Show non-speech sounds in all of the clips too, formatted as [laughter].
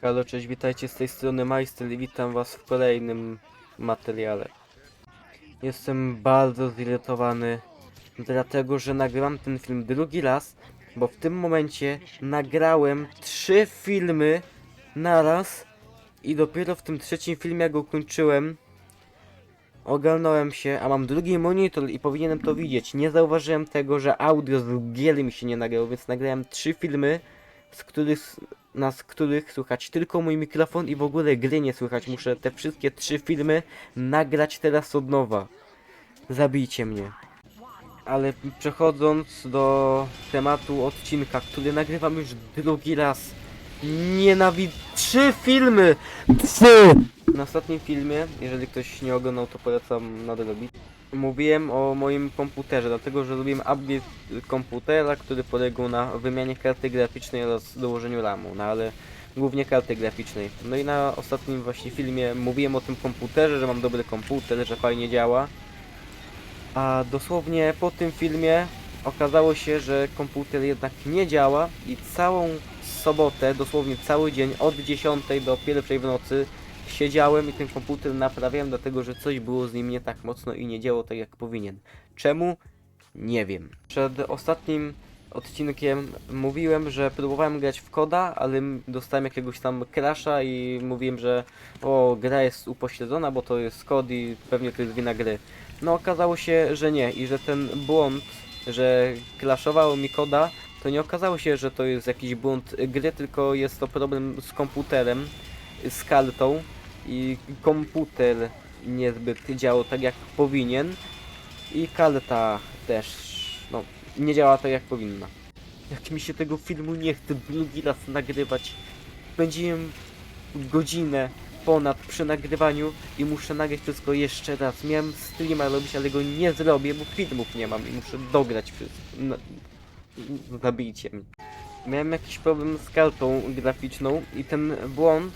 Halo, cześć, witajcie z tej strony Majstel i witam was w kolejnym materiale. Jestem bardzo zirytowany, dlatego że nagrywam ten film drugi raz, bo w tym momencie nagrałem trzy filmy naraz i dopiero w tym trzecim filmie jak go kończyłem, ogarnąłem się, a mam drugi monitor i powinienem to widzieć. Nie zauważyłem tego, że audio z gier mi się nie nagrało, więc nagrałem trzy filmy, z których na z których słychać tylko mój mikrofon i w ogóle gry nie słychać. Muszę te wszystkie trzy filmy nagrać teraz od nowa. Zabijcie mnie. Ale przechodząc do tematu odcinka, który nagrywam już drugi raz. Nienawidzę. Trzy filmy! Trzy! Na ostatnim filmie, jeżeli ktoś nie oglądał, to polecam nadrobić. Mówiłem o moim komputerze, dlatego że zrobiłem upgrade komputera, który polegał na wymianie karty graficznej oraz dołożeniu RAMu, no ale głównie karty graficznej. No i na ostatnim właśnie filmie mówiłem o tym komputerze, że mam dobry komputer, że fajnie działa. A dosłownie po tym filmie okazało się, że komputer jednak nie działa i całą sobotę, dosłownie cały dzień od 10 do pierwszej w nocy siedziałem i ten komputer naprawiałem, dlatego że coś było z nim nie tak mocno i nie działo tak jak powinien. Czemu? Nie wiem. Przed ostatnim odcinkiem mówiłem, że próbowałem grać w koda, ale dostałem jakiegoś tam crasha i mówiłem, że o, gra jest upośledzona, bo to jest kod i pewnie to jest wina gry. No okazało się, że nie i że ten błąd, że crashowało mi koda, to nie okazało się, że to jest jakiś błąd gry, tylko jest to problem z komputerem, z kartą i komputer niezbyt działał tak jak powinien i karta też no, nie działa tak jak powinna. Jak mi się tego filmu nie chce drugi raz nagrywać, będziemy godzinę ponad przy nagrywaniu i muszę nagrać wszystko jeszcze raz. Miałem streama robić, ale go nie zrobię, bo filmów nie mam i muszę dograć wszystko. No, zabijcie. Miałem jakiś problem z kartą graficzną i ten błąd,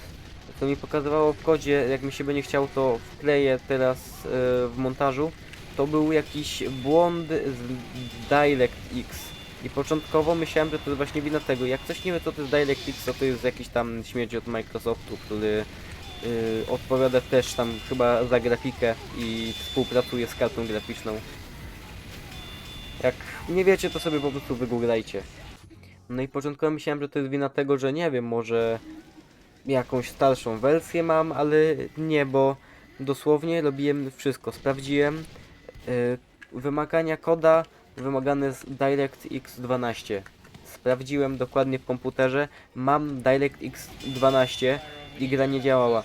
co mi pokazywało w kodzie, jak mi się będzie chciał, to wkleję teraz e, w montażu. To był jakiś błąd z DirectX. I początkowo myślałem, że to jest właśnie wina tego. Jak ktoś nie wie co to jest DirectX, to to jest jakiś tam śmieć od Microsoftu, który y, odpowiada też tam chyba za grafikę i współpracuje z kartą graficzną. Jak nie wiecie, to sobie po prostu wygooglajcie. No i początkowo myślałem, że to jest wina tego, że nie wiem, może jakąś starszą wersję mam, ale nie, bo dosłownie robiłem wszystko. Sprawdziłem y, wymagania koda wymagane z DirectX 12. Sprawdziłem dokładnie w komputerze, mam DirectX 12 i gra nie działała.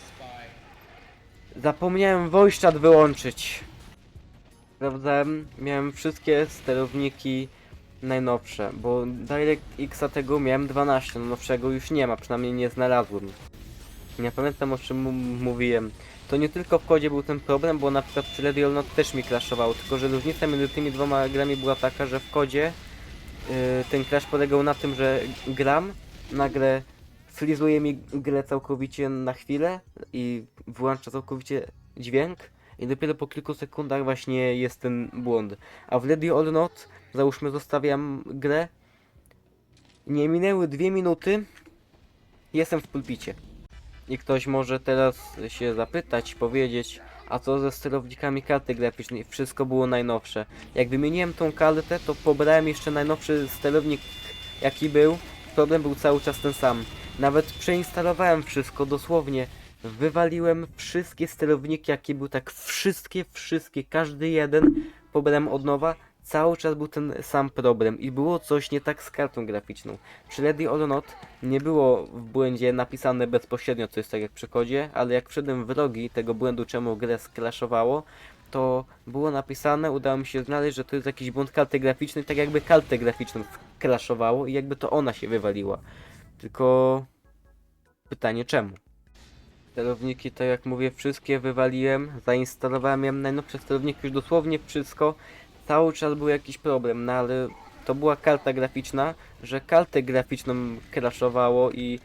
Zapomniałem voice chat wyłączyć. Sprawdzałem, miałem wszystkie sterowniki najnowsze, bo DirectX tego miałem 12, no nowszego już nie ma, przynajmniej nie znalazłem. Nie pamiętam o czym mówiłem. To nie tylko w kodzie był ten problem, bo na przykład or Not też mi crashowało, tylko że różnica między tymi dwoma grami była taka, że w kodzie yy, ten crash polegał na tym, że gram, nagle frizuje mi grę całkowicie na chwilę i wyłącza całkowicie dźwięk i dopiero po kilku sekundach właśnie jest ten błąd. A w Lady or Not, załóżmy zostawiam grę, nie minęły dwie minuty, jestem w pulpicie. I ktoś może teraz się zapytać, powiedzieć, a co ze sterownikami karty graficznej? Wszystko było najnowsze. Jak wymieniłem tą kartę, to pobrałem jeszcze najnowszy sterownik, jaki był. Problem był cały czas ten sam. Nawet przeinstalowałem wszystko, dosłownie. Wywaliłem wszystkie sterowniki, jakie były, tak wszystkie, wszystkie, każdy jeden pobrałem od nowa. Cały czas był ten sam problem i było coś nie tak z kartą graficzną. Przy Lady or Not nie było w błędzie napisane bezpośrednio, co jest tak jak przy kodzie, ale jak wszedłem w rogi tego błędu, czemu grę skraszowało, to było napisane, udało mi się znaleźć, że to jest jakiś błąd karty graficznej, tak jakby kartę graficzną skraszowało i jakby to ona się wywaliła. Tylko pytanie czemu? Sterowniki, tak jak mówię, wszystkie wywaliłem, zainstalowałem miałem najnowsze sterowniki, już dosłownie wszystko. Cały czas był jakiś problem, no ale to była karta graficzna, że kartę graficzną crashowało i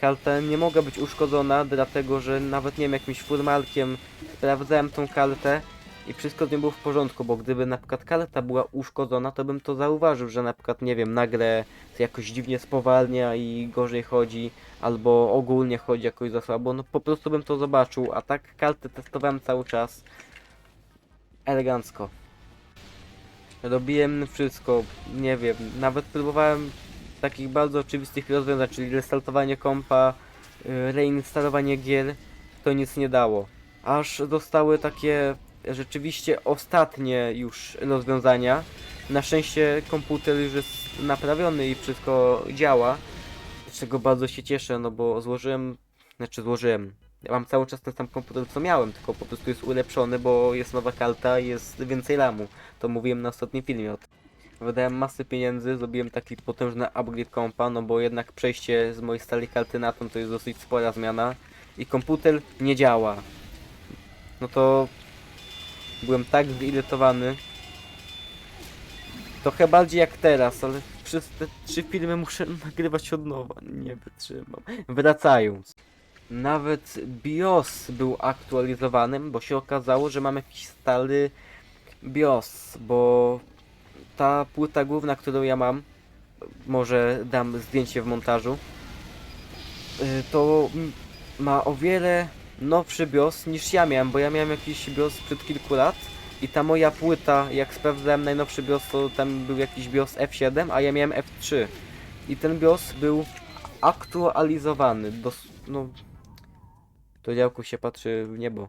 karta nie mogła być uszkodzona, dlatego że nawet nie wiem, jakimś furmalkiem sprawdzałem tą kartę i wszystko z nią było w porządku, bo gdyby na przykład karta była uszkodzona, to bym to zauważył, że na przykład, nie wiem, nagle jakoś dziwnie spowalnia i gorzej chodzi, albo ogólnie chodzi jakoś za słabo, no po prostu bym to zobaczył, a tak karty testowałem cały czas elegancko. Robiłem wszystko, nie wiem, nawet próbowałem takich bardzo oczywistych rozwiązań, czyli restartowanie kompa, y, reinstalowanie gier, to nic nie dało. Aż zostały takie rzeczywiście ostatnie już rozwiązania. Na szczęście komputer już jest naprawiony i wszystko działa, z czego bardzo się cieszę, no bo złożyłem, znaczy złożyłem, ja mam cały czas ten sam komputer co miałem, tylko po prostu jest ulepszony, bo jest nowa karta jest więcej ramu. To mówiłem na ostatnim filmie. Wydałem masę pieniędzy, zrobiłem taki potężny upgrade kompa, no bo jednak przejście z mojej starej karty na tą to jest dosyć spora zmiana. I komputer nie działa. No to byłem tak zirytowany. Trochę bardziej jak teraz, ale przez te trzy filmy muszę [laughs] nagrywać od nowa. Nie wytrzymam. Wracając. Nawet BIOS był aktualizowany, bo się okazało, że mam jakiś stary BIOS, bo ta płyta główna, którą ja mam, może dam zdjęcie w montażu, y, to ma o wiele nowszy BIOS niż ja miałem, bo ja miałem jakiś BIOS sprzed kilku lat i ta moja płyta, jak sprawdzałem najnowszy BIOS, to tam był jakiś BIOS F7, a ja miałem F3 i ten BIOS był aktualizowany, dos no to działku się patrzy w niebo.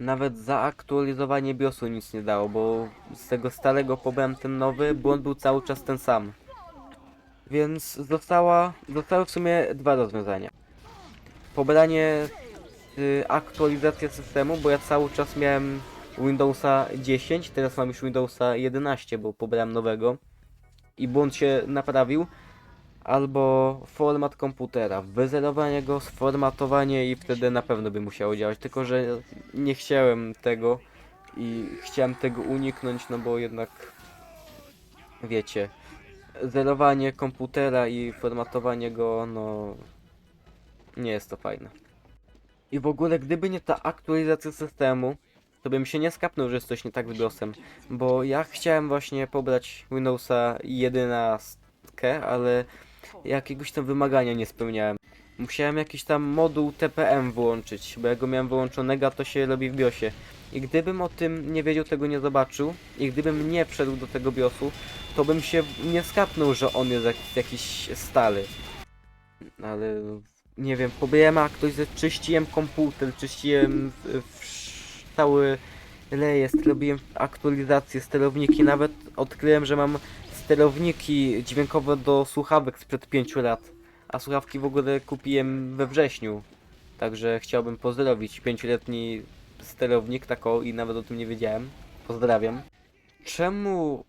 Nawet zaaktualizowanie BIOSu nic nie dało, bo z tego starego pobrałem ten nowy, błąd był cały czas ten sam. Więc została, zostały w sumie dwa rozwiązania. Pobranie aktualizacja systemu, bo ja cały czas miałem Windowsa 10, teraz mam już Windowsa 11, bo pobrałem nowego i błąd się naprawił albo format komputera, wyzerowanie go, sformatowanie i wtedy na pewno by musiało działać, tylko że nie chciałem tego i chciałem tego uniknąć, no bo jednak wiecie, zerowanie komputera i formatowanie go, no nie jest to fajne. I w ogóle gdyby nie ta aktualizacja systemu, to bym się nie skapnął, że jest coś nie tak z BIOSem, bo ja chciałem właśnie pobrać Windowsa 11, ale jakiegoś tam wymagania nie spełniałem. Musiałem jakiś tam moduł TPM włączyć, bo jak go miałem wyłączonego, to się robi w BIOSie. I gdybym o tym nie wiedział, tego nie zobaczył, i gdybym nie wszedł do tego BIOSu, to bym się nie skapnął, że on jest jak, jakiś stary. Ale nie wiem, pobierałem aktualizację, czyściłem komputer, czyściłem w, w cały rejestr, robiłem aktualizację, sterowniki, nawet odkryłem, że mam sterowniki dźwiękowe do słuchawek sprzed 5 lat. A słuchawki w ogóle kupiłem we wrześniu. Także chciałbym pozdrowić pięcioletni sterownik tako i nawet o tym nie wiedziałem. Pozdrawiam. Czemu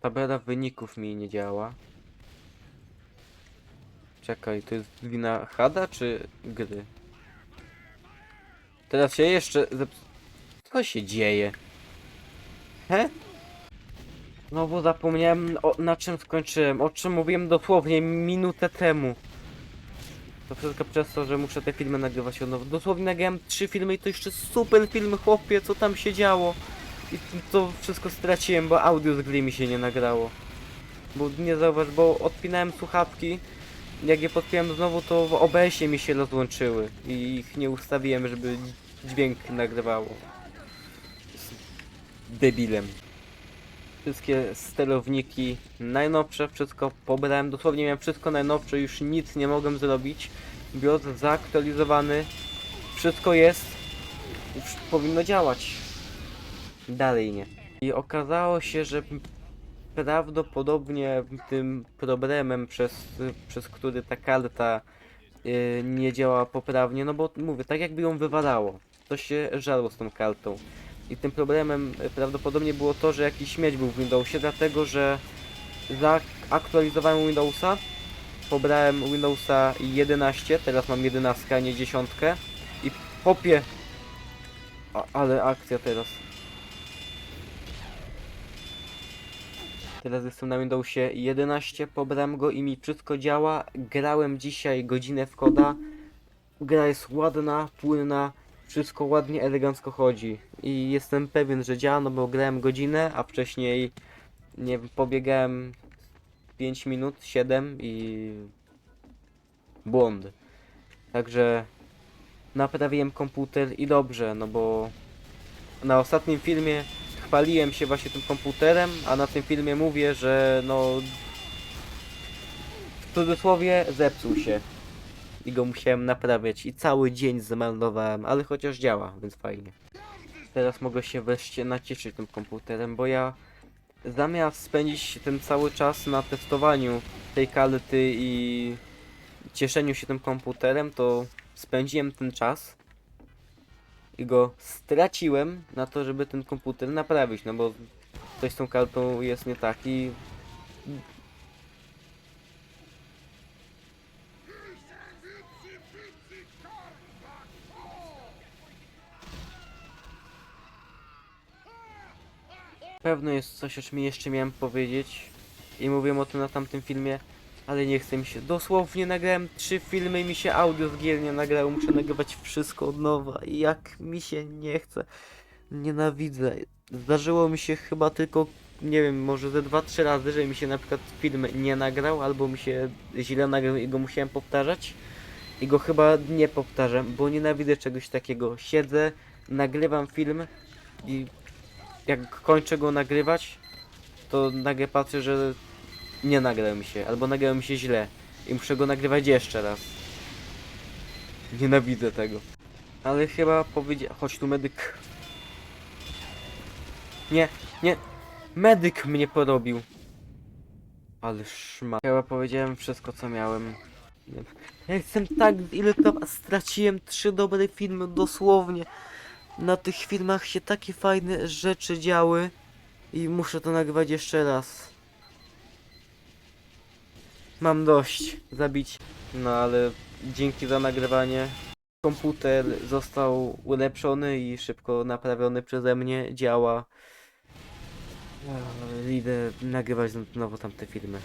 tabela wyników mi nie działa? Czekaj, to jest wina Hada czy gry? Teraz się jeszcze zeps... Co się dzieje? He? No bo zapomniałem o, na czym skończyłem, o czym mówiłem dosłownie minutę temu. To wszystko przez to, że muszę te filmy nagrywać od nowa. Dosłownie nagrałem trzy filmy i to jeszcze super filmy, chłopie, co tam się działo. I to wszystko straciłem, bo audio z gry mi się nie nagrało. Bo nie zauważ, bo odpinałem słuchawki. Jak je podpiąłem znowu, to w OBS-ie mi się rozłączyły. I ich nie ustawiłem, żeby dźwięk nagrywało. Z debilem wszystkie sterowniki najnowsze, wszystko pobrałem, dosłownie miałem wszystko najnowsze, już nic nie mogłem zrobić. BIOS zaaktualizowany, wszystko jest, już powinno działać. Dalej nie. I okazało się, że prawdopodobnie tym problemem, przez, przez który ta karta yy, nie działa poprawnie, no bo mówię, tak jakby ją wywalało. To się żarło z tą kartą. I tym problemem prawdopodobnie było to, że jakiś śmieć był w Windowsie, dlatego że zaaktualizowałem Windowsa, pobrałem Windowsa 11, teraz mam 11, a nie 10 i popie... A, ale akcja teraz. Teraz jestem na Windowsie 11, pobrałem go i mi wszystko działa. Grałem dzisiaj godzinę w koda. Gra jest ładna, płynna, wszystko ładnie, elegancko chodzi. I jestem pewien, że działa, no bo grałem godzinę, a wcześniej nie wiem, pobiegałem 5 minut, 7 i błąd. Także naprawiłem komputer i dobrze, no bo na ostatnim filmie chwaliłem się właśnie tym komputerem, a na tym filmie mówię, że no w cudzysłowie zepsuł się i go musiałem naprawiać i cały dzień zmarnowałem, ale chociaż działa, więc fajnie. Teraz mogę się wreszcie nacieszyć tym komputerem, bo ja zamiast spędzić ten cały czas na testowaniu tej karty i cieszeniu się tym komputerem, to spędziłem ten czas i go straciłem na to, żeby ten komputer naprawić, no bo coś z tą kartą jest nie tak i Pewno jest coś, o czym jeszcze miałem powiedzieć i mówiłem o tym na tamtym filmie, ale nie chcę mi się. Dosłownie nagrałem trzy filmy i mi się audio z gier nie nagrało. Muszę nagrywać wszystko od nowa jak mi się nie chce. Nienawidzę. Zdarzyło mi się chyba tylko, nie wiem, może ze dwa, trzy razy, że mi się na przykład film nie nagrał, albo mi się źle nagrał i go musiałem powtarzać. I go chyba nie powtarzam, bo nienawidzę czegoś takiego. Siedzę, nagrywam film i jak kończę go nagrywać, to nagle patrzę, że nie nagrał mi się, albo nagrał mi się źle i muszę go nagrywać jeszcze raz. Nienawidzę tego. Ale chyba powiedział... Chodź tu medyk. Nie, nie. Medyk mnie porobił. Ale szma. Chyba powiedziałem wszystko co miałem. Ja jestem tak zirytowany. Straciłem trzy dobre filmy dosłownie. Na tych filmach się takie fajne rzeczy działy. I muszę to nagrywać jeszcze raz. Mam dość zabić. No ale dzięki za nagrywanie. Komputer został ulepszony i szybko naprawiony przeze mnie. Działa. Eee, Idę nagrywać znowu tamte filmy.